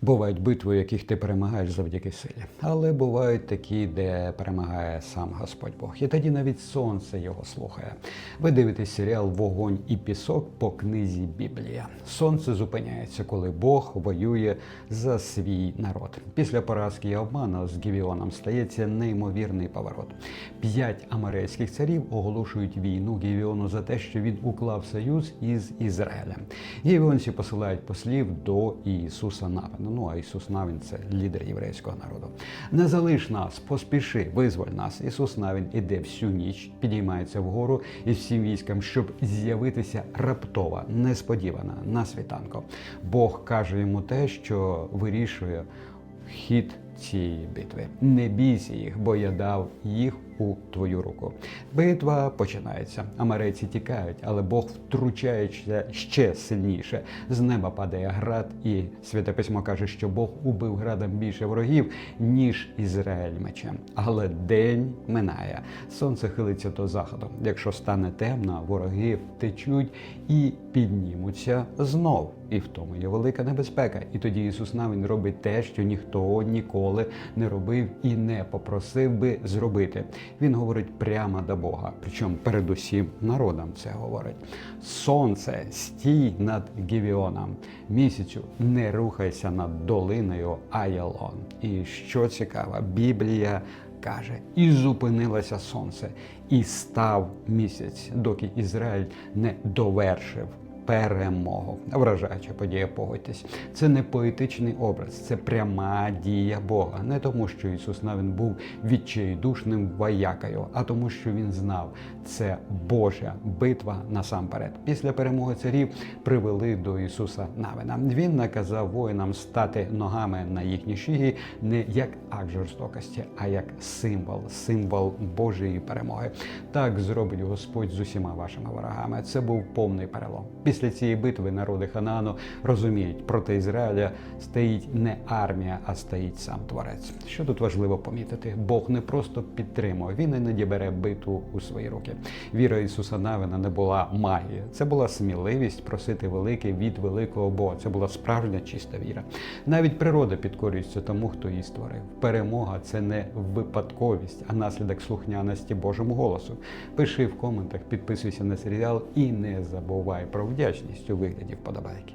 Бувають битви, яких ти перемагаєш завдяки силі, але бувають такі, де перемагає сам Господь Бог. І тоді навіть сонце його слухає. Ви дивитесь серіал Вогонь і пісок по книзі Біблія. Сонце зупиняється, коли Бог воює за свій народ. Після поразки і обману з Гівіоном стається неймовірний поворот. П'ять амарейських царів оголошують війну Гівіону за те, що він уклав союз із Ізраїлем. Гівіонці посилають послів до Ісуса Навина. Ну а Ісус Навін це лідер єврейського народу. Не залиш нас, поспіши, визволь нас. Ісус Навін іде всю ніч, підіймається вгору із всім військом, щоб з'явитися раптово, несподівано на світанку. Бог каже йому те, що вирішує хід цієї битви. Не бійся їх, бо я дав їх у твою руку. Битва починається. Амарейці тікають, але Бог втручається ще сильніше. З неба падає град, і святе письмо каже, що Бог убив градом більше ворогів, ніж Ізраїль мечем. Але день минає. Сонце хилиться до заходу. Якщо стане темно, вороги втечуть і піднімуться знов. І в тому є велика небезпека. І тоді Ісус Навін робить те, що ніхто ніколи не робив і не попросив би зробити. Він говорить прямо до Бога, причому передусім народам це говорить. Сонце, стій над Гівіоном, місяцю не рухайся над долиною Аялон. І що цікаво, Біблія каже, і зупинилося сонце, і став місяць, доки Ізраїль не довершив перемогу. Вражаюча подія, погодьтесь. Це не поетичний образ, це пряма дія Бога. Не тому, що Ісус Навін був відчайдушним воякою, а тому, що він знав, це Божа битва насамперед. Після перемоги царів привели до Ісуса Навина. Він наказав воїнам стати ногами на їхні шиї не як акт жорстокості, а як символ, символ Божої перемоги. Так зробить Господь з усіма вашими ворогами. Це був повний перелом. Цієї битви народи Ханаану розуміють, проти Ізраїля стоїть не армія, а стоїть сам творець. Що тут важливо помітити? Бог не просто підтримує, він іноді бере битву у свої руки. Віра Ісуса Навина не була магією, це була сміливість просити велике від великого Бога. Це була справжня чиста віра. Навіть природа підкорюється тому, хто її створив. Перемога це не випадковість, а наслідок слухняності Божому голосу. Пиши в коментах, підписуйся на серіал і не забувай про вдячність у вигляді вподобайки.